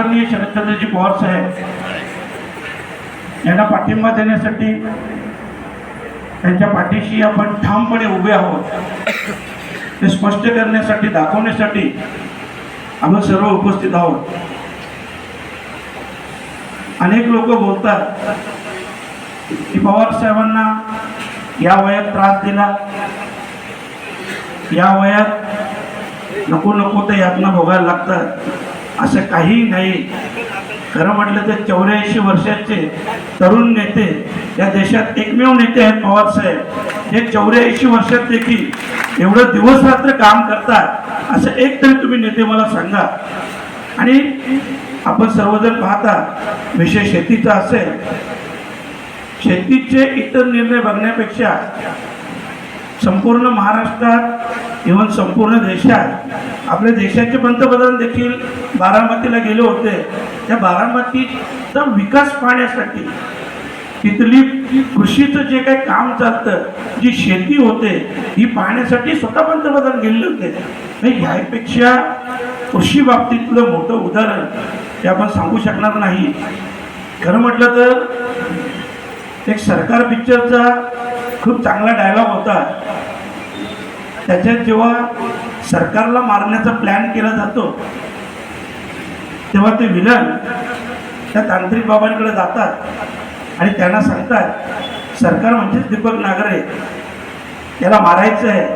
आदरणीय शरदचंद्रजी पवार साहेब यांना पाठिंबा देण्यासाठी त्यांच्या पाठीशी आपण ठामपणे उभे आहोत. ते स्पष्ट करण्यासाठी दाखवण्यासाठी आपण सर्व उपस्थित आहोत. अनेक लोक बोलतात की पवार साहेबांना या वयात त्रास दिला. या वयात नको नको ते यातना भोगायला लागतात. असं काही नाही. खरं म्हटलं तर चौऱ्याऐंशी वर्षाचे तरुण नेते या देशात एकमेव नेते आहेत पवारसाहेब हे चौऱ्याऐंशी वर्षात देखील एवढं दिवस रात्र काम करतात असं एक तरी तुम्ही नेते मला सांगा. आणि आपण सर्वजण पाहता विषय शेतीचा असेल. शेतीचे इतर निर्णय बघण्यापेक्षा संपूर्ण महाराष्ट्रात इव्हन संपूर्ण देशात. आपल्या देशाचे पंतप्रधान देखील बारामतीला गेले होते. त्या बारामतीचा विकास पाहण्यासाठी तिथली कृषीचं जे काही काम चालतं जी शेती होते ही पाहण्यासाठी स्वतः पंतप्रधान गेलेले होते. नाही ह्यापेक्षा कृषी बाबतीतलं मोठं उदाहरण ते आपण सांगू शकणार नाही. खरं म्हटलं तर एक सरकार पिक्चरचा खूप चांगला डायलॉग होता. त्याच्यात जेव्हा सरकारला मारण्याचा प्लॅन केला जातो तेव्हा ते विलन त्या तांत्रिक बाबांकडे जातात आणि त्यांना सांगतात सरकार म्हणजेच दीपक नागरे त्याला मारायचं आहे.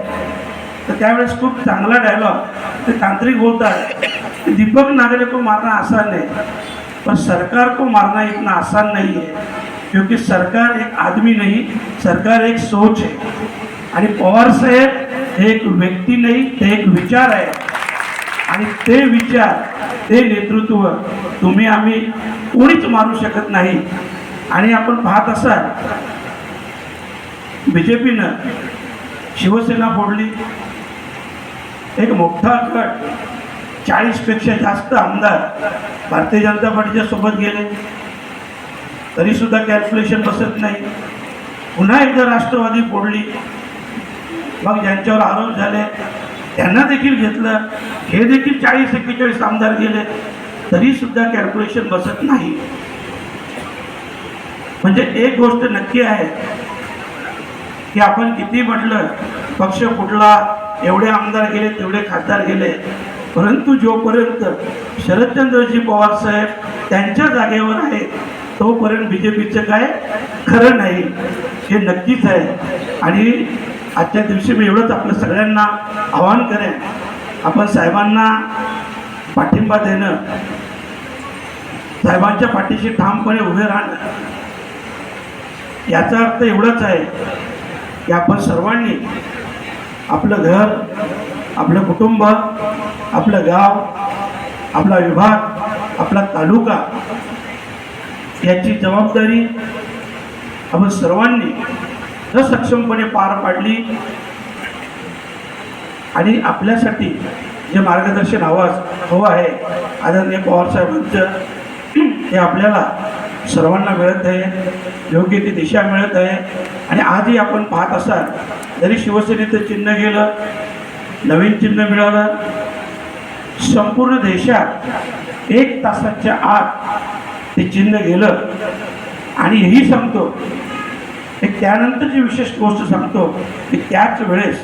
तर त्यावेळेस खूप चांगला डायलॉग ते तांत्रिक बोलतात की दीपक नागरे को मारना आसान नाही पण सरकार को मारना इतना आसान नाही आहे क्योंकि सरकार एक आदमी नाही सरकार एक सोच आहे आणि पवार साहेब हे एक व्यक्ती नाही ते एक विचार आहे. आणि ते विचार ते नेतृत्व तुम्ही आम्ही कोणीच मारू शकत नाही. आणि आपण पाहत असाल बी जे पीनं शिवसेना फोडली. एक मोठा गट चाळीसपेक्षा जास्त आमदार भारतीय जनता पार्टीच्या सोबत गेले. तरीसुद्धा कॅल्क्युलेशन बसत नाही. पुन्हा एकदा राष्ट्रवादी फोडली. मग ज्यांच्यावर आरोप झाले. त्यांना देखील घेतलं. हे देखील चाळीस एक्केचाळीस आमदार गेले. तरीसुद्धा कॅल्क्युलेशन बसत नाही. म्हणजे एक गोष्ट नक्की आहे की आपण किती म्हटलं पक्ष कुठला एवढे आमदार गेले तेवढे खासदार गेले. परंतु जोपर्यंत शरदचंद्रजी पवार साहेब त्यांच्या जागेवर आहे तोपर्यंत बी जे पीचं काय खरं नाही. हे नक्कीच आहे. आणि आजच्या दिवशी मी एवढंच आपल्या सगळ्यांना आवाहन करेन. आपण साहेबांना पाठिंबा देणं साहेबांच्या पाठीशी ठामपणे उभे राहणं याचा अर्थ एवढाच आहे की आपण सर्वांनी आपलं घर आपलं कुटुंब आपलं गाव आपला विभाग आपला तालुका याची जबाबदारी आपण सर्वांनी सक्षमपणे पार पाडली. आणि आपल्यासाठी जे मार्गदर्शन आवाज हवं आहे आदरणीय पवारसाहेबांचं हे आपल्याला सर्वांना मिळत आहे. योग्य ती दिशा मिळत आहे. आणि आजही आपण पाहत असाल जरी शिवसेनेचं चिन्ह गेलं नवीन चिन्ह मिळालं संपूर्ण देशात एक तासाच्या आत ते चिन्ह गेलं. आणि हेही सांगतो त्यानंतर जी विशेष गोष्ट सांगतो की त्याच वेळेस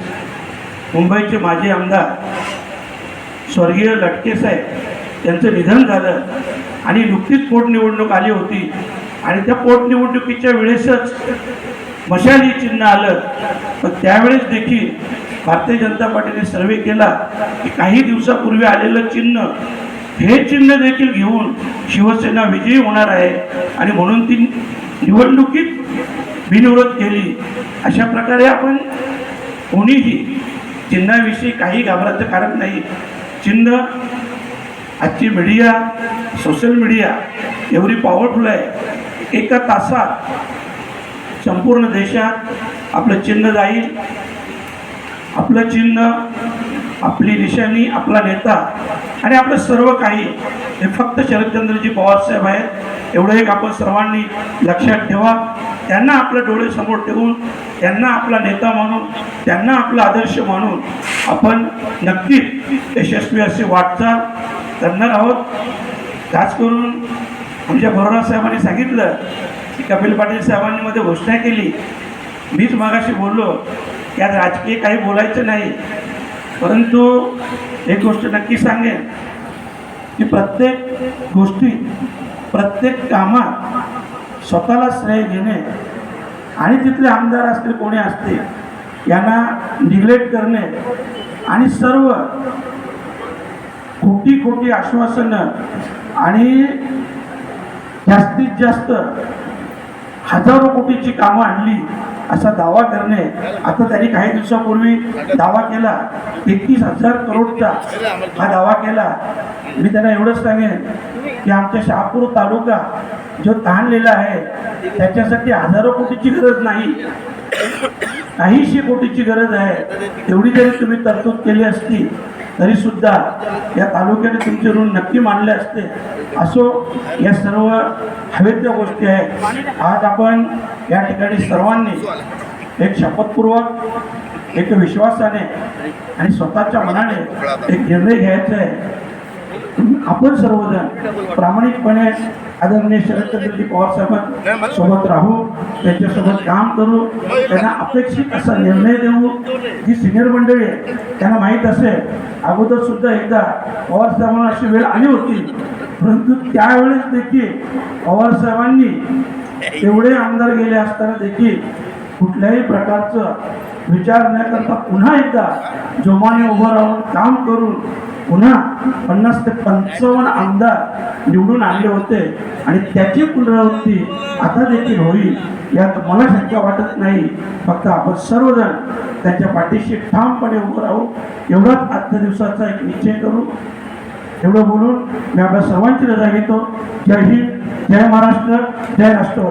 मुंबईचे माजी आमदार स्वर्गीय लटके साहेब निधन झालं आणि नुकतीच पोटनिवडणूक आली होती. आणि त्या पोटनिवडणुकीच्या वेळेसच मशाली चिन्ह आलं. पण त्यावेळेस देखील भारतीय जनता पार्टीने सर्वे केला की काही दिवसापूर्वी आलेलं चिन्ह हे चिन्ह देखील घेऊन शिवसेना विजयी होणार आहे. आणि म्हणून ती निवडणुकीत बिनविरोध केली. अशा प्रकारे आपण कोणीही चिन्हाविषयी काही घाबरायचं कारण नाही. चिन्ह आजची मीडिया सोशल मीडिया एवढी पॉवरफुल आहे. एका तासात संपूर्ण देशात आपलं चिन्ह जाईल. आपलं चिन्ह आपली निशाणी आपला नेता आणि आपलं सर्व काही हे फक्त शरदचंद्रजी पवारसाहेब आहेत. एवढं एक आपण सर्वांनी लक्षात ठेवा. त्यांना आपलं डोळे समोर ठेवून त्यांना आपला नेता मानून त्यांना आपला आदर्श मानून आपण नक्कीच यशस्वी असे वाटचाल करणार आहोत. खास करून आमच्या बरोबर साहेबांनी सांगितलं की कपिल पाटील साहेबांनी मध्ये घोषणा केली. मीच मागाशी बोललो की आज राजकीय काही बोलायचं नाही. परंतु एक गोष्ट नक्की सांगेन की प्रत्येक गोष्टी प्रत्येक कामात स्वतःला श्रेय घेणे आणि तिथले आमदार असतील कोणी असतील यांना निग्लेक्ट करणे आणि सर्व खोटी खोटी आश्वासनं आणि जास्तीत जास्त हजारो कोटीची कामं आणली असा दावा करणे. आता त्यांनी काही दिवसापूर्वी दावा केला. एकतीस हजार करोडचा हा दावा केला. मी त्यांना एवढंच सांगेन की आमच्या शहापूर तालुका जो ताणलेला आहे त्याच्यासाठी हजारो कोटीची गरज नाही. काहीशी कोटीची गरज आहे. तेवढी जरी तुम्ही तरतूद केली असती तरी सुद्धा या तालुक्याने तुमचे ऋण नक्की मानले असते. असो या सर्व हवेच्या गोष्टी आहेत. आज आपण या ठिकाणी सर्वांनी एक शपथपूर्वक एक विश्वासाने आणि स्वतःच्या मनाने एक निर्णय घ्यायचा आहे. आपण सर्वजण प्रामाणिकपणे आदरणीय शरदचंद्रजी पवार साहेबां सोबत राहू त्यांच्यासोबत काम करू त्यांना अपेक्षित असा निर्णय देऊ जी सिनियर मंडळी आहे त्यांना माहीत असेल. अगोदर सुद्धा एकदा पवार साहेबांना अशी वेळ आली होती परंतु त्यावेळेस देखील पवार साहेबांनी एवढे आमदार गेले असताना देखील कुठल्याही प्रकारचं विचार न करता पुन्हा एकदा जोमाने उभं राहून काम करून पुन्हा पन्नास ते पंचावन्न आमदार निवडून आणले होते. आणि त्याची पुनरावृत्ती आता देखील होईल यात मला शंका वाटत नाही. फक्त आपण सर्वजण त्यांच्या पाठीशी ठामपणे उभं राहू एवढाच आजच्या दिवसाचा एक निश्चय करू. एवढं बोलून मी आपल्या सर्वांची रजा घेतो. जय हिंद जय महाराष्ट्र जय राष्ट्रवादी.